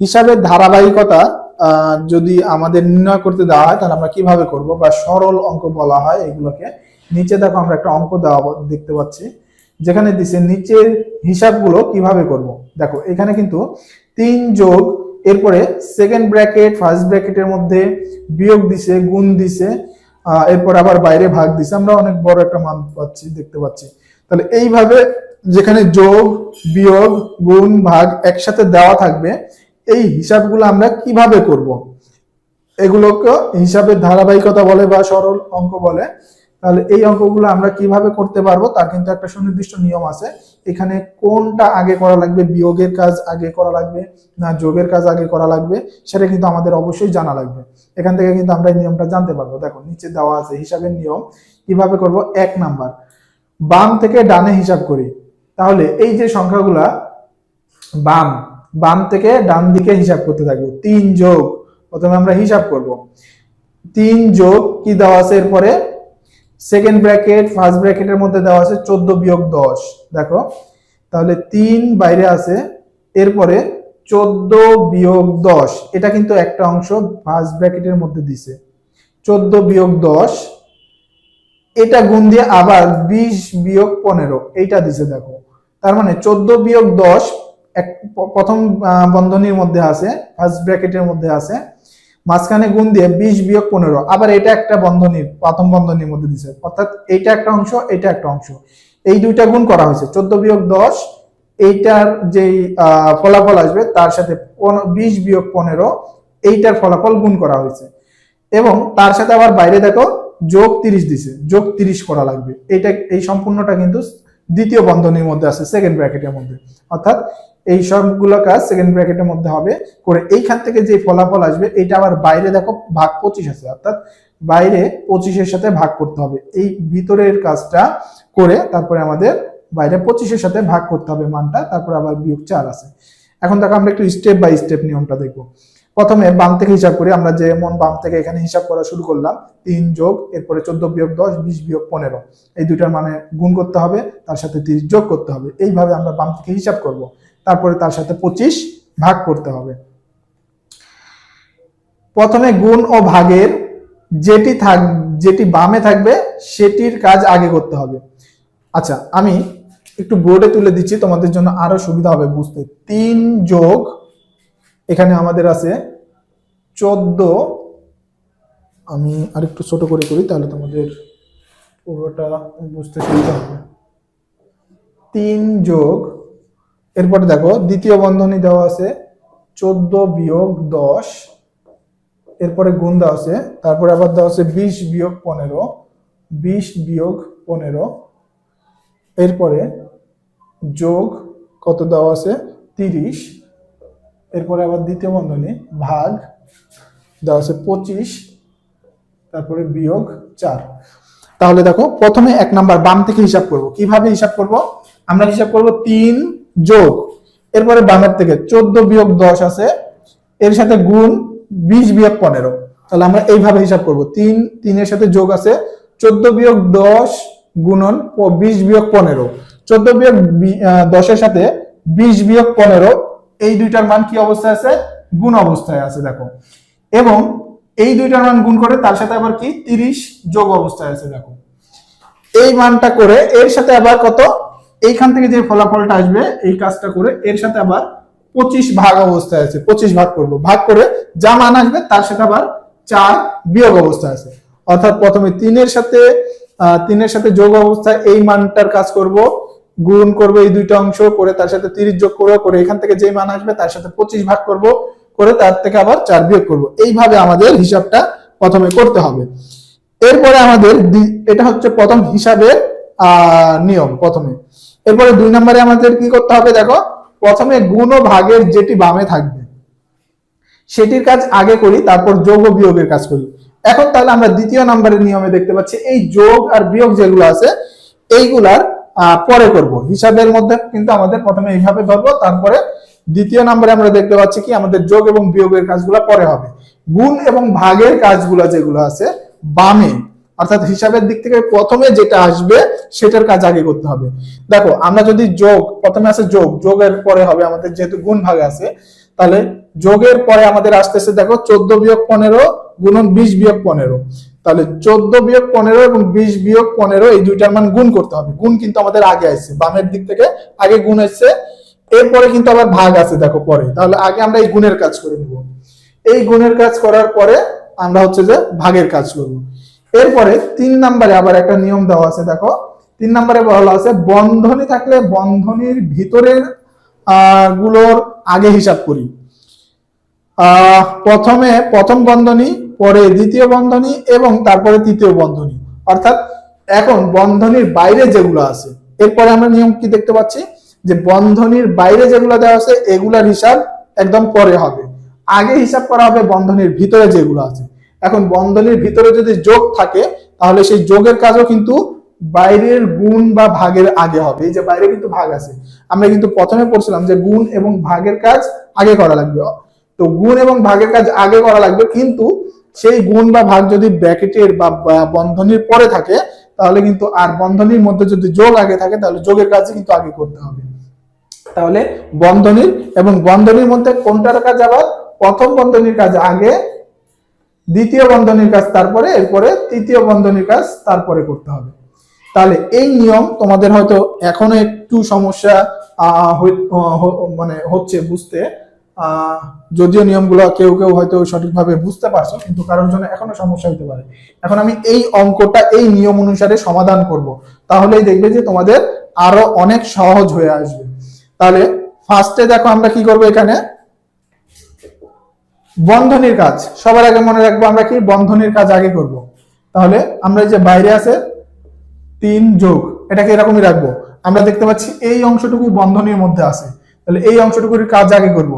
হিসাবের ধারাবাহিকতা যদি আমাদের নির্ণয় করতে দেওয়া হয়, তাহলে আমরা কীভাবে করব বা সরল অঙ্ক বলা হয় এগুলোকে। নিচে দেখো আমরা একটা অঙ্ক দেওয়া দেখতে পাচ্ছি। যেখানে দিছে নিচের হিসাবগুলো কীভাবে করব। দেখো, এখানে কিন্তু তিন যোগ, এরপরে সেকেন্ড ব্র্যাকেট ফার্স্ট ব্র্যাকেটের মধ্যে বিয়োগ দিছে, গুণ দিছে এরপর আবার বাইরে ভাগ দিছে। আমরা অনেক বড় একটা মান পাচ্ছি, দেখতে পাচ্ছি। তাহলে এইভাবে যেখানে যোগ, বিয়োগ, গুণ, ভাগ একসাথে দেওয়া থাকবে এই হিসাবগুলো আমরা কীভাবে করব? এগুলোকে হিসাবের ধারাবাহিকতা বলে বা সরল অঙ্ক বলে। তাহলে এই অঙ্কগুলো আমরা কীভাবে করতে পারব? তার কিন্তু একটা সুনির্দিষ্ট নিয়ম আছে। এখানে কোনটা আগে করা লাগবে? বিয়োগের কাজ আগে করা লাগবে না যোগের কাজ আগে করা লাগবে? সেটা কিন্তু আমাদের অবশ্যই জানা লাগবে। এখান থেকে কিন্তু আমরা এই নিয়মটা জানতে পারব। দেখো, নিচে দেওয়া আছে হিসাবের নিয়ম। কীভাবে করব? এক নাম্বার। বাম থেকে ডানে হিসাব করি। তাহলে এই যে সংখ্যাগুলা, বাম বাম থেকে ডান দিকে হিসাব করতে থাকব। তিন যোগ, প্রথমে আমরা হিসাব করব। তিন যোগ কি দেওয়া আছে এরপরে? সেকেন্ড ব্র্যাকেট ফার্স্ট ব্র্যাকেটের মধ্যে দেওয়া আছে চোদ্দ বিয়োগ দশ। দেখো, তাহলে তিন বাইরে আছে, এরপরে চোদ্দ বিয়োগ দশ। এটা কিন্তু একটা অংশ ফার্স্ট ব্র্যাকেটের মধ্যে দিছে। চোদ্দ বিয়োগ দশ, এটা গুণ দিয়ে আবার বিশ বিয়োগ পনেরো। এইটা দিছে, দেখো। তার মানে চোদ্দ বিয়োগ দশ এক প্রথম বন্ধনীর মধ্যে আছে ফার্স্ট ব্র্যাকেটের মধ্যে আছে। মাঝখানে গুণ দিয়ে বিশ বিয়োগ পনেরো। আবার এটা একটা বন্ধনীর, প্রথম বন্ধনীর মধ্যে দিছে। অর্থাৎ এইটা একটা অংশ, এটা একটা অংশ। এই দুইটা গুণ করা হয়েছে। চোদ্দ বিয়োগ দশ, এইটার যেই ফলাফল আসবে, তার সাথে বিশ বিয়োগ পনেরো, এইটার ফলাফল গুণ করা হয়েছে। এবং তার সাথে আবার বাইরে দেখো, যোগ তিরিশ দিছে। যোগ তিরিশ করা লাগবে। এটা এই সম্পূর্ণটা কিন্তু দ্বিতীয় বন্ধনীর মধ্যে আছে সেকেন্ড ব্র্যাকেটের মধ্যে। অর্থাৎ এই সবগুলো কাজ সেকেন্ড ব্র্যাকেটের মধ্যে হবে। করে এইখান থেকে যে ফলাফল আসবে এটা আবার বাইরে দেখো, ভাগ পঁচিশ আছে, অর্থাৎ বাইরে পঁচিশের সাথে ভাগ করতে হবে। এই ভিতরের কাজটা করে তারপরে আমাদের বাইরে পঁচিশের সাথে ভাগ করতে হবে মানটা, তারপরে আবার বিয়োগ চার আছে। এখন দেখো আমরা একটু স্টেপ বাই স্টেপ নিয়মটা দেখব। প্রথমে বাম থেকে হিসাব করি, আমরা যেমন বাম থেকে এখানে হিসাব করা শুরু করলাম, তিন যোগ, এরপরে চোদ্দ বিয়োগ দশ, বিশ বিয়োগ পনেরো। এই দুইটার মানে গুণ করতে হবে, তার সাথে তিরিশ যোগ করতে হবে। এইভাবে আমরা বাম থেকে হিসাব করব। তারপরে তার সাথে পঁচিশ ভাগ করতে হবে। প্রথমে গুণ ও ভাগের যেটি থাক, যেটি বামে থাকবে, সেটির কাজ আগে করতে হবে। আচ্ছা আমি একটু বোর্ডে তুলে দিচ্ছি, তোমাদের জন্য আরও সুবিধা হবে বুঝতে। তিন যোগ, এখানে আমাদের আছে চোদ্দ। আমি আরেকটু ছোট করে করি, তাহলে তোমাদের পুরোটা বুঝতে সুবিধা হবে। তিন যোগ এরপরে দেখো, দ্বিতীয় বন্ধনী দেওয়া আছে, চোদ্দ বিয়োগ দশ, এরপরে গুণ দেওয়া আছে, তারপরে আবার দেওয়া আছে বিশ বিয়োগ পনেরো, বিশ বিয়োগ পনেরো, এরপরে যোগ কত দেওয়া আছে, তিরিশ, এরপরে আবার দ্বিতীয় বন্ধনী, ভাগ দেওয়া আছে পঁচিশ, তারপরে বিয়োগ চার। তাহলে দেখো, প্রথমে এক নাম্বার বাম থেকে হিসাব করব। কীভাবে হিসাব করব? আমরা হিসাব করব তিন যোগ। এরপরে বামের থেকে চোদ্দ বিয়োগ দশ আছে, এর সাথে গুণ বিশ বিয়োগ পনেরো। তাহলে আমরা এইভাবে হিসাব করব। তিন, তিনের সাথে যোগ আছে, চোদ্দ বিয়োগ দশ গুণন বিশ বিয়োগ পনেরো। চোদ্দ বিয়োগ দশের সাথে বিশ বিয়োগ পনেরো, এই দুইটার মান কি অবস্থায় আছে? গুণ অবস্থায় আছে, দেখো। এবং এই দুইটার মান গুণ করে তার সাথে আবার কি? তিরিশ যোগ অবস্থায় আছে, দেখো। এই মানটা করে এর সাথে আবার কত? এইখান থেকে যে ফলাফলটা আসবে, এই কাজটা করে এর সাথে আবার পঁচিশ ভাগ অবস্থায় আছে, পঁচিশ ভাগ করব। ভাগ করে যা মান আসবে, তার সাথে আবার চার বিয়োগ অবস্থায় আছে। অর্থাৎ প্রথমে তিনের সাথে তিনের সাথে যোগ অবস্থায় এই মানটার কাজ করব, গুণ করব এই দুইটা অংশ, করে তার সাথে তিরিশ যোগ করব, করে এখান থেকে যে মান আসবে, তার সাথে পঁচিশ ভাগ করব, করে তার থেকে আবার চার বিয়োগ করব। এইভাবে আমাদের হিসাবটা প্রথমে করতে হবে। এরপরে আমাদের এটা হচ্ছে প্রথম হিসাবের নিয়ম প্রথমে। এরপরে দুই নম্বরে আমাদের কি করতে হবে দেখো, প্রথমে গুণ ও ভাগের যেটি বামে থাকবে, সেটির কাজ আগে করি, তারপর যোগ ও বিয়োগের কাজ করি। এখন তাহলে আমরা দ্বিতীয় নম্বরের নিয়মে দেখতে পাচ্ছি, এই যোগ আর বিয়োগ যেগুলো আছে, এইগুলার পরে করব। হিসাবের মধ্যে কিন্তু আমাদের প্রথমে এইভাবে ধরবো, তারপরে দ্বিতীয় নম্বরে আমরা দেখতে পাচ্ছি কি, আমাদের যোগ এবং বিয়োগের কাজগুলো পরে হবে। গুণ এবং ভাগের কাজগুলো যেগুলো আছে, বামে। অর্থাৎ হিসাবের দিক থেকে প্রথমে যেটা আসবে, সেটার কাজ আগে করতে হবে। দেখো, আমরা যদি যোগ, প্রথমে আছে যোগ, যোগের পরে হবে আমাদের যেহেতু গুণ ভাগ আছে, তাহলে যোগের পরে আমাদের আসতেছে দেখো চোদ্দ বিয়োগ পনেরো গুণন বিশ বিয়োগ পনেরো। তাহলে চোদ্দ বিয়োগ পনেরো এবং বিশ বিয়োগ পনেরো এই দুইটার মান গুণ করতে হবে। গুণ কিন্তু আমাদের আগে আসছে, বামের দিক থেকে আগে গুণ আসছে, এরপরে কিন্তু আবার ভাগ আছে দেখো পরে। তাহলে আগে আমরা এই গুণের কাজ করে নিব। এই গুণের কাজ করার পরে আমরা হচ্ছে যে ভাগের কাজ করব। এরপরে তিন নম্বরে আবার একটা নিয়ম দেওয়া আছে, দেখো। তিন নম্বরে বলা আছে, বন্ধনী থাকলে বন্ধনীর ভিতরেরগুলোর আগে হিসাব করি। প্রথমে প্রথম বন্ধনী, পরে দ্বিতীয় বন্ধনী এবং তারপরে তৃতীয় বন্ধনী। অর্থাৎ এখন বন্ধনীর বাইরে যেগুলো আছে, এরপরে আমরা নিয়ম কি দেখতে পাচ্ছি? যে বন্ধনীর বাইরে যেগুলো দেওয়া আছে, এগুলার হিসাব একদম পরে হবে। আগে হিসাব করা হবে বন্ধনীর ভিতরে যেগুলো আছে। এখন বন্ধনীর ভিতরে যদি যোগ থাকে, তাহলে সেই যোগের কাজও কিন্তু বাইরের গুণ বা ভাগের আগে হবে। এই যে বাইরে কিন্তু ভাগ আছে। আমরা কিন্তু প্রথমে পড়ছিলাম যে গুণ এবং ভাগের কাজ আগে করা লাগবে। তো গুণ এবং ভাগের কাজ আগে করা লাগবে, কিন্তু সেই গুণ বা ভাগ যদি ব্র্যাকেটের বা বন্ধনীর পরে থাকে, তাহলে কিন্তু আর বন্ধনীর মধ্যে যদি যোগ আগে থাকে, তাহলে যোগের কাজ কিন্তু আগে করতে হবে। তাহলে বন্ধনীর এবং বন্ধনীর মধ্যে কোনটার কাজ আবার? প্রথম বন্ধনীর কাজ আগে দ্বিতীয় বন্ধনীর কাজ তারপরে, এরপরে তৃতীয় বন্ধনীর কাজ তারপরে করতে হবে। তাহলে এই নিয়ম তোমাদের হয়তো এখনও একটু সমস্যা মানে হচ্ছে বুঝতে। যদিও নিয়মগুলো কেউ কেউ হয়তো সঠিকভাবে বুঝতে পারছ, কিন্তু কারোর জন্য এখনও সমস্যা হতে পারে। এখন আমি এই অঙ্কটা, এই নিয়ম অনুসারে সমাধান করব। তাহলেই দেখবে যে তোমাদের আরও অনেক সহজ হয়ে আসবে। তাহলে ফার্স্টে দেখো আমরা কি করব এখানে? বন্ধনীর কাজ। সবার আগে মনে রাখব আমরা কি? বন্ধনীর কাজ আগে করব। তাহলে আমরা যে বাইরে আছে, তিন যোগ, এটাকে এরকমই রাখব। আমরা দেখতে পাচ্ছি এই অংশটুকু বন্ধনীর মধ্যে আছে। তাহলে এই অংশটুকুর কাজ আগে করব।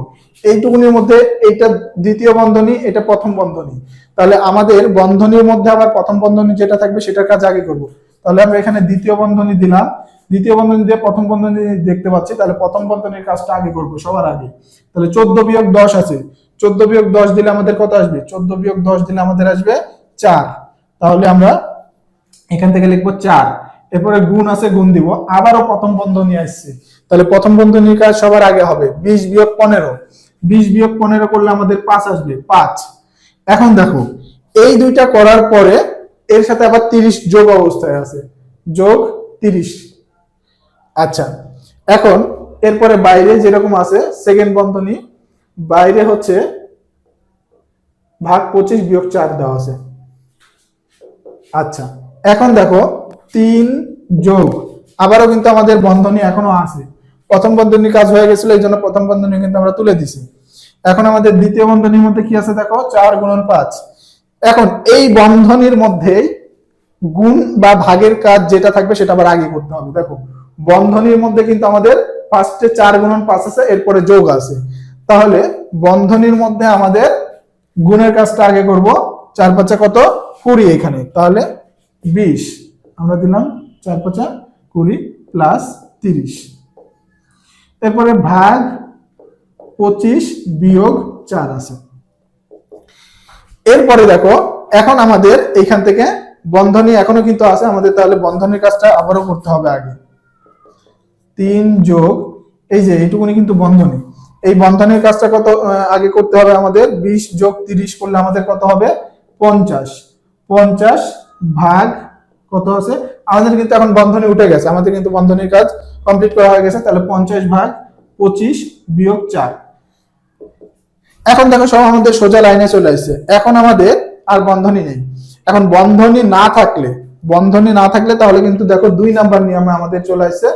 এইটুকুনির মধ্যে এটা দ্বিতীয় বন্ধনী, এটা প্রথম বন্ধনী। তাহলে আমাদের বন্ধনীর মধ্যে আবার প্রথম বন্ধনী যেটা থাকবে সেটার কাজ আগে করব। তাহলে আমরা এখানে দ্বিতীয় বন্ধনী দিলাম। দ্বিতীয় বন্ধনী দিয়ে প্রথম বন্ধনী দেখতে পাচ্ছি। তাহলে প্রথম বন্ধনীর কাজটা আগে করব সবার আগে। তাহলে চোদ্দ বিয়োগ দশ আছে। চোদ্দ বিয়োগ দশ দিলে আমাদের কত আসবে? চোদ্দ বিয়োগ দশ দিলে আমাদের আসবে চার। তাহলে আমরা এখান থেকে লিখব চার। এরপরে গুণ আছে, গুণ দিব। আবারও প্রথম বন্ধনী আসছে। তাহলে প্রথম বন্ধনীর কাজ সবার আগে হবে। বিশ বিয়োগ পনেরো। বিশ বিয়োগ পনেরো করলে আমাদের পাঁচ আসবে, পাঁচ। এখন দেখো, এই দুইটা করার পরে এর সাথে আবার তিরিশ যোগ অবস্থায় আছে। যোগ তিরিশ। আচ্ছা এখন এরপরে বাইরে যেরকম আছে সেকেন্ড বন্ধনী বাইরে হচ্ছে ভাগ পঁচিশ বিয়োগ চার দেওয়া আছে। আচ্ছা এখন দেখো, তিন যোগ। আবারও কিন্তু আমাদের বন্ধনী এখনও আছে। প্রথম বন্ধনী কাজ হয়ে গেছিল, এই জন্য প্রথম বন্ধনী কিন্তু আমরা তুলে দিছি। এখন আমাদের দ্বিতীয় বন্ধনীর মধ্যে কি আছে দেখো? চার গুণন পাঁচ। এখন এই বন্ধনীর মধ্যেই গুণ বা ভাগের কাজ যেটা থাকবে সেটা আবার আগে করতে হবে। দেখো, বন্ধনীর মধ্যে কিন্তু আমাদের ফার্স্টে চার গুণন পাঁচ আছে, এরপরে যোগ আছে। তাহলে বন্ধনীর মধ্যে আমাদের গুণের কাজটা আগে করব। চার পাঁচা কত? কুড়ি এখানে। তাহলে বিশ। আমরা দিলাম চার পাঁচা কুড়ি প্লাস তিরিশ। এরপরে ভাগ পঁচিশ বিয়োগ চার আছে। এরপরে দেখো, এখন আমাদের এইখান থেকে বন্ধনী এখনও কিন্তু আছে। আমাদের তাহলে বন্ধনীর কাজটা আবারও করতে হবে আগে। তিন যোগ, এই যে এইটুকুনি কিন্তু বন্ধনী। এই বন্ধনের কাজটা কত আগে করতে হবে আমাদের বিশ যোগ তিরিশ করলে আমাদের কত হবে? পঞ্চাশ। পঞ্চাশ ভাগ কত আছে? আমাদের কিন্তু এখন বন্ধনী উঠে গেছে। আমাদের কিন্তু বন্ধনীর কাজ কমপ্লিট করা হয়ে গেছে। তাহলে পঞ্চাশ ভাগ পঁচিশ বিয়োগ চার। এখন দেখো সব আমাদের সোজা লাইনে চলে আসছে। এখন আমাদের আর বন্ধনী নেই। এখন বন্ধনী না থাকলে, বন্ধনী না থাকলে তাহলে কিন্তু দেখো দুই নাম্বার নিয়মে আমাদের চলে আসছে।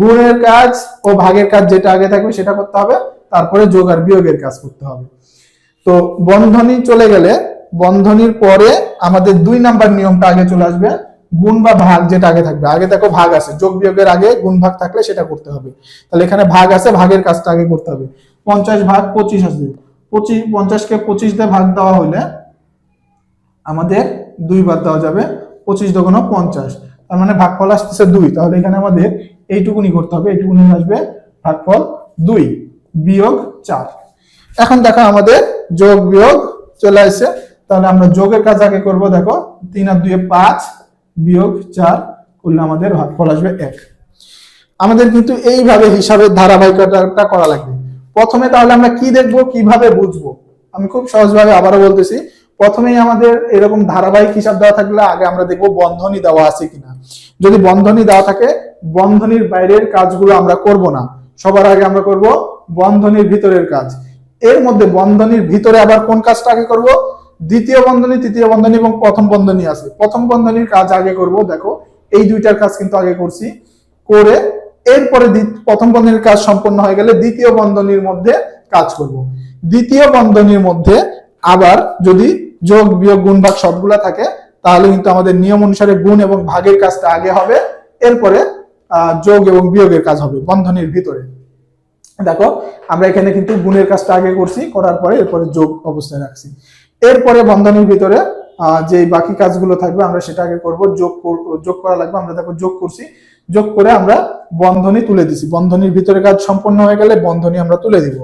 গুণের কাজ ও ভাগের কাজ যেটা আগে থাকবে সেটা করতে হবে। তারপরে যোগ আর বিয়োগের কাজ করতে হবে। তো বন্ধনী চলে গেলে, বন্ধনীর পরে আমাদের দুই নাম্বার নিয়মটা আগে চলে আসবে, গুণ বা ভাগ যেটা আগে থাকবে। আগে দেখো ভাগ আছে, যোগ বিয়োগের আগে গুণ ভাগ থাকলে সেটা করতে হবে। তাহলে এখানে ভাগ আছে, ভাগের কাজটা আগে করতে হবে। পঞ্চাশ ভাগ পঁচিশ আছে পঁচিশ, পঞ্চাশকে পঁচিশ দিয়ে ভাগ দেওয়া হলে আমাদের দুই দুইবার দেওয়া যাবে, পঁচিশ দোকানো পঞ্চাশ। তার মানে ভাগফল আসতেছে দুই। তাহলে এখানে আমাদের এইটুকুনি করতে হবে, এইটুকুনি আসবে ভাগফল দুই। বিয়োগ চার। এখন দেখো আমাদের যোগ বিয়োগ চলে আসছে। তাহলে আমরা যোগের কাজ আগে করব, দেখো, তিন আর দুয়ে পাঁচ বিয়োগ চার করলে আমাদের ভাগফল আসবে এক। আমাদের কিন্তু এইভাবে হিসাবের ধারাবাহিকতাটা করা লাগবে। প্রথমে তাহলে আমরা কি দেখব, কীভাবে বুঝব? আমি খুব সহজভাবে আবারও বলতেছি, প্রথমেই আমাদের এরকম ধারাবাহিক হিসাব দেওয়া থাকলে আগে আমরা দেখব বন্ধনী দেওয়া আছে কিনা। যদি বন্ধনী দেওয়া থাকে, বন্ধনীর বাইরের কাজগুলো আমরা করব না। সবার আগে আমরা করব বন্ধনীর ভিতরের কাজ। এর মধ্যে বন্ধনীর ভিতরে আবার কোন কাজটা আগে করব? দ্বিতীয় বন্ধনী, তৃতীয় বন্ধনী এবং প্রথম বন্ধনী আছে। প্রথম বন্ধনীর কাজ আগে করব, দেখো, এই দুইটার কাজ কিন্তু আগে করছি। করে এরপরে প্রথম বন্ধনীর কাজ সম্পন্ন হয়ে গেলে দ্বিতীয় বন্ধনীর মধ্যে কাজ করব। দ্বিতীয় বন্ধনীর মধ্যে আবার যদি যোগ, বিয়োগ, গুণ, ভাগ সবগুলা থাকে, তাহলে কিন্তু আমাদের নিয়ম অনুসারে গুণ এবং ভাগের কাজটা আগে হবে। এরপরে যোগ এবং বিয়োগের কাজ হবে বন্ধনীর ভিতরে। দেখো, আমরা এখানে কিন্তু গুণের কাজটা আগে করছি, করার পরে এরপরে যোগ অবস্থায় রাখছি। এরপরে বন্ধনীর ভিতরে যে বাকি কাজগুলো থাকবে, আমরা সেটা আগে করব। যোগ যোগ করা লাগবে, আমরা দেখো যোগ করছি। যোগ করে আমরা বন্ধনী তুলে দিছি। বন্ধনীর ভিতরে কাজ সম্পন্ন হয়ে গেলে বন্ধনী আমরা তুলে দিব।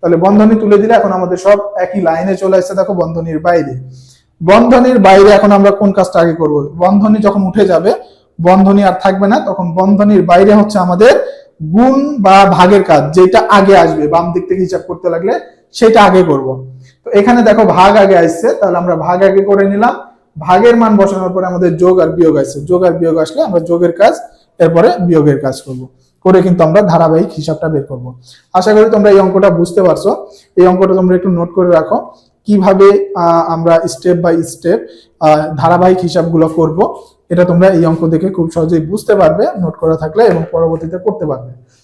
তাহলে বন্ধনী তুলে দিলে এখন আমাদের সব একই লাইনে চলে আসছে, দেখো বন্ধনীর বাইরে। বন্ধনীর বাইরে এখন আমরা কোন কাজটা আগে করব? বন্ধনী যখন উঠে যাবে, বন্ধনী আর থাকবে না, তখন বন্ধনীর বাইরে হচ্ছে আমাদের গুণ বা ভাগের কাজ যেটা আগে আসবে, বাম দিক থেকে হিসাব করতে লাগলে সেটা আগে করব। তো এখানে দেখো ভাগ আগে আসছে, তাহলে আমরা ভাগ আগে করে নিলাম। ভাগের মান বসানোর পরে আমাদের যোগ আর বিয়োগ আসছে। যোগ আর বিয়োগ আসলে আমরা যোগের কাজ, এরপরে বিয়োগের কাজ করব। করে কিন্তু আমরা ধারাবাহিক হিসাবটা বের করব। আশা করি তোমরা এই অঙ্কটা বুঝতে পারছ। এই অঙ্কটা তোমরা একটু নোট করে রাখো। কীভাবে আমরা স্টেপ বাই স্টেপ ধারাবাহিক হিসাবগুলো করব। এটা তোমরা এই অঙ্ক দেখে খুব সহজেই বুঝতে পারবে নোট করা থাকলে এবং পরবর্তীতে করতে পারবে।